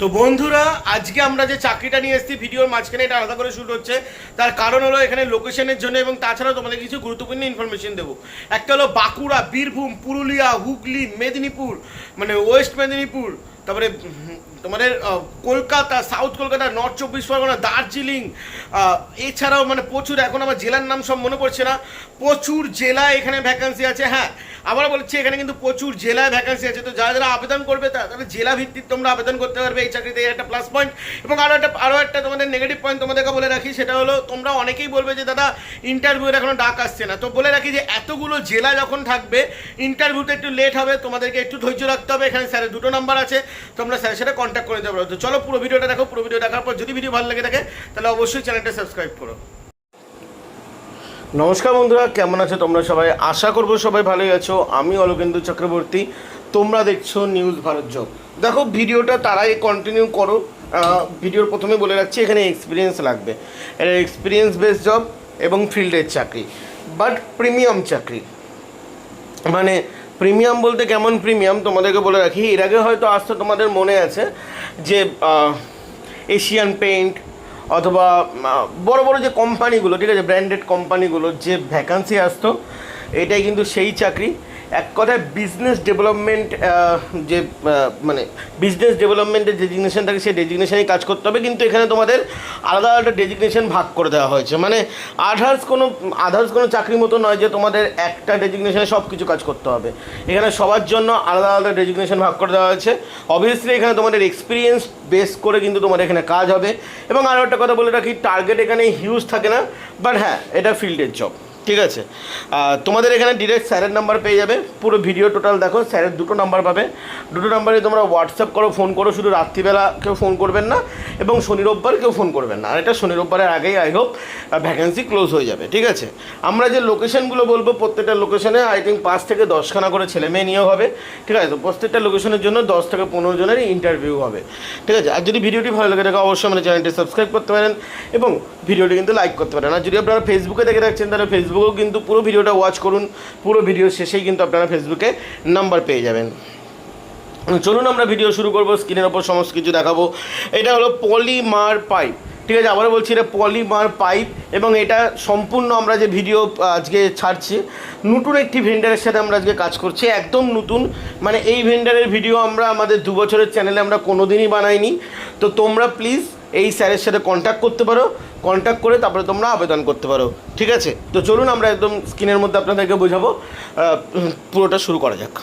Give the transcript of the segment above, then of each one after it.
তো বন্ধুরা, আজকে আমরা যে চাকরিটা নিয়ে এসেছি, ভিডিওর মাঝখানে এটা আলাদা করে শ্যুট হচ্ছে। তার কারণ হলো এখানে লোকেশনের জন্য এবং তাছাড়াও তোমাদের কিছু গুরুত্বপূর্ণ ইনফরমেশন দেবো। একটা হলো বাঁকুড়া, বীরভূম, পুরুলিয়া, হুগলি, মেদিনীপুর মানে ওয়েস্ট মেদিনীপুর, তারপরে তোমাদের কলকাতা সাউথ কলকাতা নর্থ চব্বিশ পরগনা, দার্জিলিং এছাড়াও মানে প্রচুর, এখন আমার জেলার নাম সব মনে পড়ছে না। প্রচুর জেলায় এখানে ভ্যাকান্সি আছে। হ্যাঁ আবার বলছি, এখানে কিন্তু প্রচুর জেলায় ভ্যাকান্সি আছে। তো যারা যারা আবেদন করবে, তা- তারা জেলা ভিত্তিক তোমরা আবেদন করতে পারবে এই চাকরিতে। একটা প্লাস পয়েন্ট এবং আরও একটা আরও একটা তোমাদের নেগেটিভ পয়েন্ট তোমাদেরকে বলে রাখি, সেটা হলো তোমরা অনেকেই বলবে যে, দাদা ইন্টারভিউর এখনও ডাক আসছে না। তো বলে রাখি যে, এতগুলো জেলা যখন থাকবে ইন্টারভিউতে একটু লেট হবে। তোমাদেরকে একটু ধৈর্য রাখতে হবে। এখানে স্যারের দুটো নাম্বার আছে। তোমরা স্যারের সাথে কন্ট্যাক্ট করে পারো। তো চলো পুরো ভিডিওটা দেখো। পুরো ভিডিও দেখার পর যদি ভিডিও ভালো লেগে থাকে, তাহলে অবশ্যই চ্যানেলটা সাবস্ক্রাইব করো। নমস্কার বন্ধুরা, কেমন আছো তোমরা সবাই? আশা করব সবাই ভালোই আছো। আমি অলোকেন্দু চক্রবর্তী। তোমরা দেখছ নিউজ ভারত যোগ দেখো, ভিডিওটা তারাই কন্টিনিউ করো। ভিডিওর প্রথমে বলে রাখছি, এখানে এক্সপিরিয়েন্স লাগবে। এক্সপিরিয়েন্স বেস জব এবং ফিল্ডের চাকরি। বাট প্রিমিয়াম চাকরি। মানে প্রিমিয়াম বলতে কেমন প্রিমিয়াম তোমাদেরকে বলে রাখি। এর আগে হয়তো আসতে তোমাদের মনে আছে যে এশিয়ান পেইন্ট অথবা বড় বড় যে কোম্পানিগুলো, ঠিক আছে ব্র্যান্ডেড কোম্পানিগুলো, যে ভ্যাকান্সি আসতো, এটাই কিন্তু সেই চাকরি। এক কথায় বিজনেস ডেভেলপমেন্ট যে মানে বিজনেস ডেভেলপমেন্টের ডেজিগনেশন থাকে, সেই ডেজিগনেশনেই কাজ করতে হবে। কিন্তু এখানে তোমাদের আলাদা আলাদা ডেজিগনেশন ভাগ করে দেওয়া হয়েছে। মানে আদার্স কোনো আদার্স কোনো চাকরির মতো নয় যে তোমাদের একটা ডেজিগনেশনে সব কিছু কাজ করতে হবে। এখানে সবার জন্য আলাদা আলাদা ডেজিগনেশন ভাগ করে দেওয়া হয়েছে। অবভিয়াসলি এখানে তোমাদের এক্সপিরিয়েন্স বেস করে কিন্তু তোমাদের এখানে কাজ হবে। এবং আরও একটা কথা বলে রাখি টার্গেট এখানে হিউজ থাকে না বাট হ্যাঁ এটা ফিল্ডের জব ঠিক আছে। তোমাদের এখানে ডিরেক্ট স্যারের নাম্বার পেয়ে যাবে। পুরো ভিডিও টোটাল দেখো, স্যারের দুটো নাম্বার পাবে। দুটো নাম্বারে তোমরা হোয়াটসঅ্যাপ করো ফোন করো, শুধু রাত্রিবেলা কেউ ফোন করবেন না, এবং শনি রোববার কেউ ফোন করবেন না। আর এটা শনি রোববারের আগেই আই হোপ ভ্যাকেন্সি ক্লোজ হয়ে যাবে, ঠিক আছে? আমরা যে লোকেশনগুলো বলব, প্রত্যেকটা লোকেশনে আই থিঙ্ক পাঁচ থেকে দশখানা করে ছেলে মেয়ে নিয়েও হবে, ঠিক আছে? তো প্রত্যেকটা লোকেশনের জন্য দশ থেকে পনেরো জনের ইন্টারভিউ হবে, ঠিক আছে? আর যদি ভিডিওটি ভালো লাগে থাকে, অবশ্যই আমাদের চ্যানেলটি সাবস্ক্রাইব করতে পারেন, এবং ভিডিওটি কিন্তু লাইক করতে পারেন। আর যদি আপনারা ফেসবুকে দেখে রাখছেন তাহলে ফেসবুকেও কিন্তু পুরো ভিডিওটা ওয়াচ করুন। পুরো ভিডিও শেষেই কিন্তু আপনারা ফেসবুকে নাম্বার পেয়ে যাবেন। চলুন আমরা ভিডিও শুরু করব স্ক্রিনের ওপর সমস্ত কিছু দেখাবো। এটা হলো পলিমার পাইপ ঠিক আছে, আবারও বলছি, এটা পলিমার পাইপ এবং এটা সম্পূর্ণ আমরা যে ভিডিও আজকে ছাড়ছি, নতুন একটি ভেন্ডারের সাথে আমরা আজকে কাজ করছি। একদম নতুন মানে এই ভেন্ডারের ভিডিও আমরা আমাদের দু বছরের চ্যানেলে আমরা কোনো দিনই বানাইনি। তো তোমরা প্লিজ এই স্যারের সাথে কন্ট্যাক্ট করতে পারো কন্ট্যাক্ট করে তারপরে তোমরা আবেদন করতে পারো, ঠিক আছে? তো চলুন আমরা একদম স্ক্রিনের মধ্যে আপনাদেরকে বোঝাবো পুরোটা শুরু করা যাক।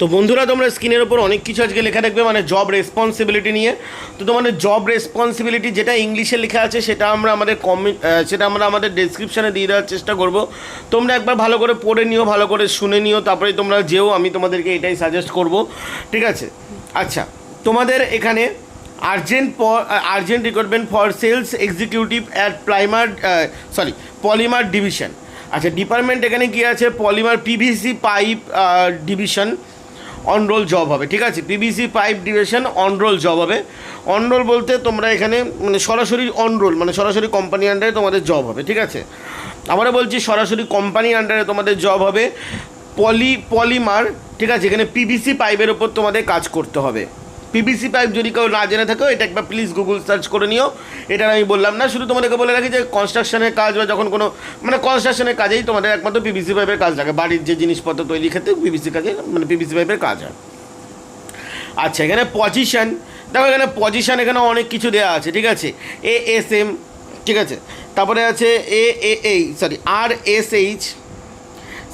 তো বন্ধুরা, তোমরা স্ক্রিনের ওপর অনেক কিছু আজকে লেখা থাকবে মানে জব রেসপন্সিবিলিটি নিয়ে। তো তোমাদের জব রেসপন্সিবিলিটি যেটা ইংলিশে লেখা আছে, সেটা আমরা আমাদের কমি সেটা আমরা আমাদের ডেসক্রিপশানে দিয়ে দেওয়ার চেষ্টা করব। তোমরা একবার ভালো করে পড়ে নিও, ভালো করে শুনে নিও, তারপরে তোমরা যেও, আমি তোমাদেরকে এটাই সাজেস্ট করব, ঠিক আছে? আচ্ছা তোমাদের এখানে urgent urgent recruitment for sales executive at primer sorry polymer division আচ্ছা ডিপার্টমেন্ট এখানে কি আছে? Polymer PVC pipe division on roll job হবে, ঠিক আছে? PVC pipe division on roll job হবে। অন রোল বলতে তোমরা এখানে মানে সরাসরি অন রোল মানে সরাসরি কোম্পানি আন্ডারে তোমাদের জব হবে, ঠিক আছে? আবারও বলছি, সরাসরি কোম্পানি আন্ডারে তোমাদের জব হবে পলি পলিমার ঠিক আছে? এখানে পিভিসি পাইপের ওপর তোমাদের কাজ করতে হবে। পিভিসি পাইপ যদি কেউ না জেনে থাকো এটা একবার প্লিজ গুগল সার্চ করে নিও। এটা আমি বললাম না, শুধু তোমাদেরকে বলে রাখি যে কনস্ট্রাকশনের কাজ বা যখন কোনো মানে কনস্ট্রাকশনের কাজেই তোমাদের একমাত্র পিভিসি পাইপের কাজ লাগে বাড়ির যে জিনিসপত্র তৈরি ক্ষেত্রে পিভিসি কাজে মানে পিভিসি পাইপের কাজ হয়। আচ্ছা এখানে পজিশন দেখো, এখানে পজিশন এখানে অনেক কিছু দেওয়া আছে, ঠিক আছে? এ এস এম ঠিক আছে? তারপরে আছে এ এ এই sorry R S H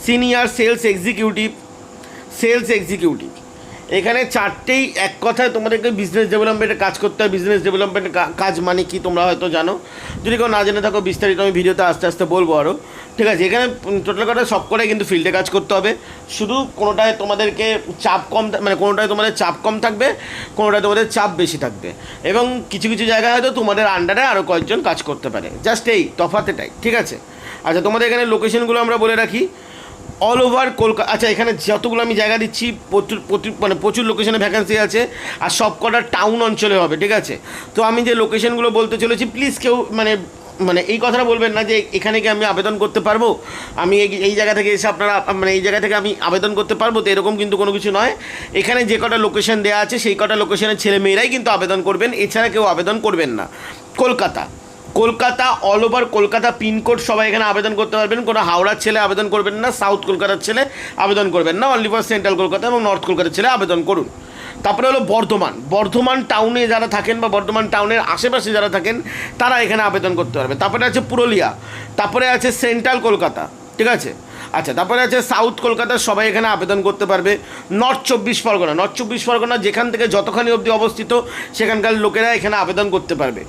senior sales executive sales executive এখানে চারটেই এক কথায় তোমাদেরকে বিজনেস ডেভেলপমেন্টের কাজ করতে হয়। বিজনেস ডেভেলপমেন্টের কাজ মানে কি তোমরা হয়তো জানো। যদি কেউ না জেনে থাকো বিস্তারিত আমি ভিডিওতে আস্তে আস্তে বলব আরও ঠিক আছে, এখানে টোটাল কথা সব করে কিন্তু ফিল্ডে কাজ করতে হবে। শুধু কোনোটায় তোমাদেরকে চাপ কম মানে কোনোটায় তোমাদের চাপ কম থাকবে, কোনোটায় তোমাদের চাপ বেশি থাকবে। এবং কিছু কিছু জায়গায় হয়তো তোমাদের আন্ডারে আরও কয়েকজন কাজ করতে পারে। জাস্ট এই তফাতেটাই, ঠিক আছে? আচ্ছা তোমাদের এখানে লোকেশনগুলো আমরা বলে রাখি। অল ওভার কলকাতা আচ্ছা এখানে যতগুলো আমি জায়গা দিচ্ছি, প্রচুর প্রচুর মানে প্রচুর লোকেশনে ভ্যাকান্সি আছে আর সব কটা টাউন অঞ্চলে হবে, ঠিক আছে? তো আমি যে লোকেশনগুলো বলতে চলেছি প্লিজ কেউ মানে মানে এই কথাটা বলবেন না যে এখানে কি আমি আবেদন করতে পারব? আমি এই এই জায়গা থেকে এসে আপনারা মানে এই জায়গা থেকে আমি আবেদন করতে পারব, তো এরকম কিন্তু কোনো কিছু নয়। এখানে যে কটা লোকেশন দেওয়া আছে, সেই কটা লোকেশনের ছেলে মেয়েরাই কিন্তু আবেদন করবেন, এছাড়া কেউ আবেদন করবেন না। Kolkata. Kolkata all over Kolkata pincode সবাই এখানে আবেদন করতে পারবেন। কোনো হাওড়ার ছেলে আবেদন করবেন না সাউথ কলকাতার ছেলে আবেদন করবেন না অনলি ফর সেন্ট্রাল কলকাতা এবং নর্থ কলকাতার ছেলে আবেদন করুন। তারপরে হলো বর্ধমান। বর্ধমান টাউনে যারা থাকেন বা বর্ধমান টাউনের আশেপাশে যারা থাকেন, তারা এখানে আবেদন করতে পারবে তারপরে আছে পুরুলিয়া। তারপরে আছে সেন্ট্রাল কলকাতা। ঠিক আছে? আচ্ছা তারপরে আছে সাউথ কলকাতার সবাই এখানে আবেদন করতে পারবে। নর্থ চব্বিশ পরগনা, নর্থ চব্বিশ পরগনা যেখান থেকে যতখানি অবধি অবস্থিত, সেখানকার লোকেরা এখানে আবেদন করতে পারবে।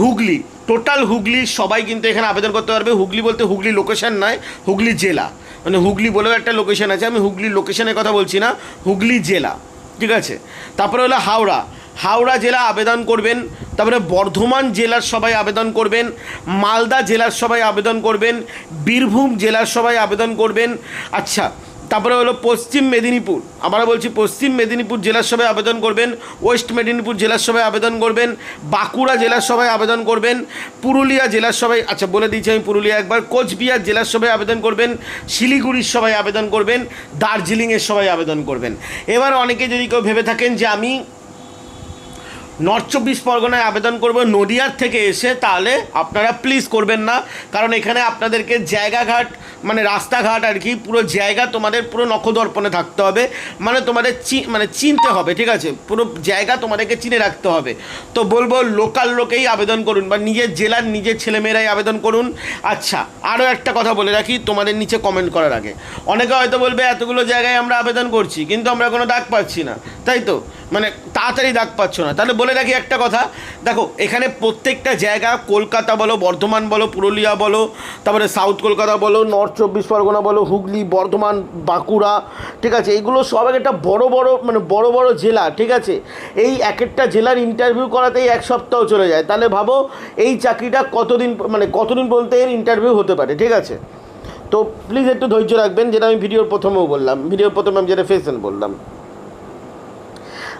হুগলি, টোটাল হুগলি সবাই কিন্তু এখানে আবেদন করতে পারবে। হুগলি বলতে হুগলি লোকেশন নয়, হুগলি জেলা। মানে হুগলি বলেও একটা লোকেশন আছে, আমি হুগলি লোকেশনের কথা বলছি না, হুগলি জেলা। ঠিক আছে? তারপরে হলো হাওড়া। হাওড়া জেলা আবেদন করবেন তারপরে বর্ধমান জেলার সবাই আবেদন করবেন, মালদা জেলার সবাই আবেদন করবেন, বীরভূম জেলার সবাই আবেদন করবেন। আচ্ছা তারপরে হলো পশ্চিম মেদিনীপুর, আমরা বলছি পশ্চিম মেদিনীপুর জেলার সবাই আবেদন করবেন, ওয়েস্ট মেদিনীপুর জেলার সবাই আবেদন করবেন, বাঁকুড়া জেলার সবাই আবেদন করবেন, পুরুলিয়া জেলার সবাই আচ্ছা বলে দিয়েছি আমি পুরুলিয়া একবার, কোচবিহার জেলার সবাই আবেদন করবেন, শিলিগুড়ির সবাই আবেদন করবেন, দার্জিলিংয়ের সবাই আবেদন করবেন। এবার অনেকে যদি কেউ ভেবে থাকেন যে আমি নর্থ চব্বিশ পরগনায় আবেদন করব নদিয়ার থেকে এসে তাহলে আপনারা প্লিজ করবেন না। কারণ এখানে আপনাদেরকে জায়গাঘাট মানে রাস্তাঘাট আর কি, পুরো জায়গা তোমাদের পুরো নখদর্পণে থাকতে হবে। মানে তোমাদের চি মানে চিনতে হবে, ঠিক আছে? পুরো জায়গা তোমাদেরকে চিনে রাখতে হবে। তো বলব লোকাল লোকেই আবেদন করুন বা নিজের জেলার নিজের ছেলেমেয়েরাই আবেদন করুন। আচ্ছা আরও একটা কথা বলে রাখি তোমাদের নিচে কমেন্ট করার আগে। অনেকে হয়তো বলবে, এতগুলো জায়গায় আমরা আবেদন করছি, কিন্তু আমরা কোনো ডাক পাচ্ছি না। তাই তো? মানে তাড়াতাড়ি ডাক পাচ্ছ না। তাহলে বলে রাখি একটা কথা। দেখো, এখানে প্রত্যেকটা জায়গা কলকাতা বলো, বর্ধমান বলো, পুরুলিয়া বলো, তারপরে সাউথ কলকাতা বলো নর্থ চব্বিশ পরগনা বলো, হুগলি, বর্ধমান, বাঁকুড়া, ঠিক আছে? এইগুলো সব একটা বড় বড় মানে বড় বড় জেলা, ঠিক আছে? এই এক একটা জেলার ইন্টারভিউ করাতেই এক সপ্তাহ চলে যায়। তাহলে ভাবো, এই চাকরিটা কতদিন মানে কতদিন বলতে এর ইন্টারভিউ হতে পারে, ঠিক আছে? তো প্লিজ একটু ধৈর্য রাখবেন, যেটা আমি ভিডিওর প্রথমেও বললাম। ভিডিওর প্রথমে আমি যেটা ফেসেন বললাম।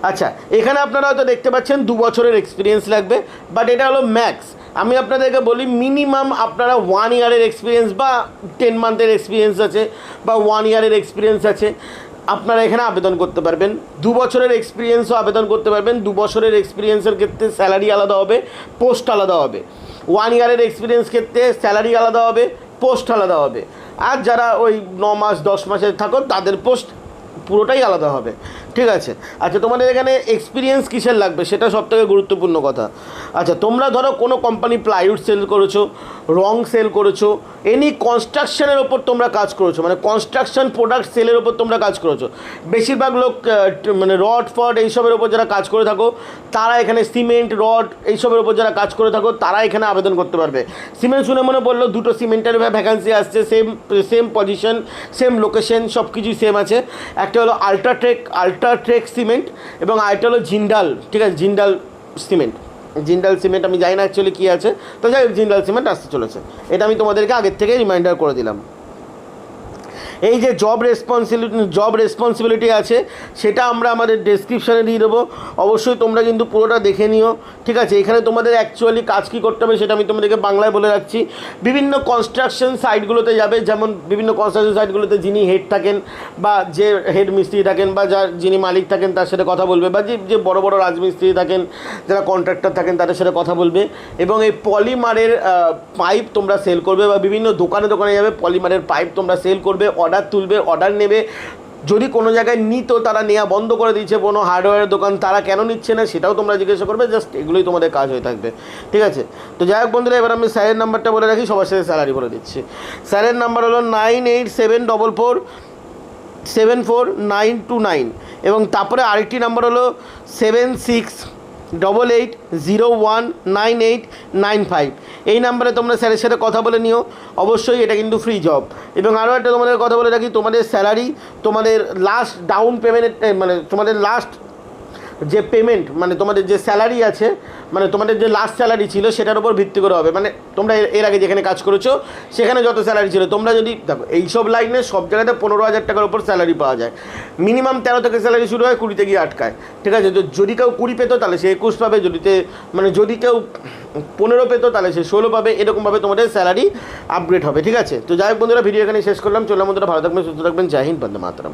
আচ্ছা এখানে আপনারা হয়তো দেখতে পাচ্ছেন দু বছরের এক্সপিরিয়েন্স লাগবে বাট এটা হলো ম্যাক্স আমি আপনাদেরকে বলি মিনিমাম আপনারা ওয়ান ইয়ারের এক্সপিরিয়েন্স বা টেন মান্থের এক্সপিরিয়েন্স আছে, বা ওয়ান ইয়ারের এক্সপিরিয়েন্স আছে, আপনারা এখানে আবেদন করতে পারবেন। দু বছরের এক্সপিরিয়েন্সও আবেদন করতে পারবেন। দু বছরের এক্সপিরিয়েন্সের ক্ষেত্রে স্যালারি আলাদা হবে পোস্ট আলাদা হবে। ওয়ান ইয়ারের এক্সপিরিয়েন্স ক্ষেত্রে স্যালারি আলাদা হবে পোস্ট আলাদা হবে। আর যারা ওই ন মাস, দশ মাসে থাকো, তাদের পোস্ট পুরোটাই আলাদা হবে। ঠিক আছে। আচ্ছা তোমাদের এখানে এক্সপিরিয়েন্স কিসের লাগবে? সেটা সব থেকে গুরুত্বপূর্ণ কথা। আচ্ছা তোমরা ধরো কোনো কোম্পানি প্লাইউড সেল করেছ, রং সেল করেছ এনি কনস্ট্রাকশনের ওপর তোমরা কাজ করেছ মানে কনস্ট্রাকশন প্রোডাক্ট সেলের ওপর তোমরা কাজ করেছ। বেশিরভাগ লোক মানে রড ফড এইসবের ওপর যারা কাজ করে থাকো, তারা এখানে সিমেন্ট রড এইসবের ওপর যারা কাজ করে থাকো, তারা এখানে আবেদন করতে পারবে। সিমেন্ট শুনে মনে পড়ল দুটো সিমেন্টের ভ্যাকান্সি আসছে same same position same location সব কিছুই সেম আছে। একটা হলো আল্ট্রাট্রেক ট্রেক সিমেন্ট এবং আরেকটা হলো জিন্ডাল, ঠিক আছে? জিন্ডাল সিমেন্ট। জিন্ডাল সিমেন্ট আমি জানি না অ্যাকচুয়ালি কী আছে। তো যাই জিন্ডাল সিমেন্ট আসতে চলেছে। এটা আমি তোমাদেরকে আগের থেকে রিমাইন্ডার করে দিলাম। এই যে জব রেসপন্সিবিলিটি জব রেসপন্সিবিলিটি আছে, সেটা আমরা আমাদের ডেসক্রিপশানে দিয়ে দেবো। অবশ্যই তোমরা কিন্তু পুরোটা দেখে নিও, ঠিক আছে? এখানে তোমাদের অ্যাকচুয়ালি কাজ কী করতে হবে সেটা আমি তোমাদেরকে বাংলায় বলে রাখছি। বিভিন্ন কনস্ট্রাকশন সাইটগুলোতে যাবে, যেমন বিভিন্ন কনস্ট্রাকশন সাইটগুলোতে যিনি হেড থাকেন বা যে হেড মিস্ত্রি থাকেন বা যার যিনি মালিক থাকেন, তার সাথে কথা বলবে বা যে যে বড় বড় রাজমিস্ত্রি থাকেন, যারা কন্ট্রাক্টর থাকেন, তাদের সাথে কথা বলবে। এবং এই পলিমারের পাইপ তোমরা সেল করবে বা বিভিন্ন দোকানে দোকানে যাবে পলিমারের পাইপ তোমরা সেল করবে অর্ডার তুলবে অর্ডার নেবে। যদি কোনো জায়গায় নিত, তারা নেওয়া বন্ধ করে দিয়েছে কোনো হার্ডওয়্যারের দোকান, তারা কেন নিচ্ছে না সেটাও তোমরা জিজ্ঞাসা করবে জাস্ট এগুলোই তোমাদের কাজ হয়ে থাকবে। ঠিক আছে? তো যাই হোক বন্ধুরা, এবার আমি স্যারের নাম্বারটা বলে রাখি, সবার সাথে স্যালারি বলে দিচ্ছি। স্যারের নাম্বার হলো nine eight seven double four seven four nine two nine এবং তারপরে আরেকটি নাম্বার হলো seven six double eight zero one nine eight nine five এই নাম্বারে তোমরা স্যারের সাথে কথা বলে নিও। অবশ্যই এটা কিন্তু ফ্রি জব এবং আরও একটা তোমাদের কথা বলে রাখি, তোমাদের স্যালারি তোমাদের লাস্ট ডাউন পেমেন্ট মানে তোমাদের লাস্ট যে পেমেন্ট মানে তোমাদের যে স্যালারি আছে মানে তোমাদের যে লাস্ট স্যালারি ছিল সেটার উপর ভিত্তি করে হবে। মানে তোমরা এর- আগে যেখানে কাজ করেছ, সেখানে যত স্যালারি ছিল, তোমরা যদি, দেখো, এইসব লাইনে সব জায়গাতে পনেরো হাজার টাকার উপর স্যালারি পাওয়া যায়। মিনিমাম তেরো থেকে স্যালারি শুরু হয়, কুড়িতে গিয়ে আটকায়। ঠিক আছে? তো যদি কেউ কুড়ি পেতো, তাহলে সে একুশ পাবে। যদিতে মানে যদি কেউ পনেরো পেতো, তাহলে সে ষোলো পাবে। এরকমভাবে তোমাদের স্যালারি আপগ্রেড হবে। ঠিক আছে? তো যাই হোক বন্ধুরা ভিডিও এখানে শেষ করলাম। চললাম বন্ধুরা, ভালো থাকবেন, সুস্থ থাকবেন। জয় হিন্দ, বন্দে মাতরম।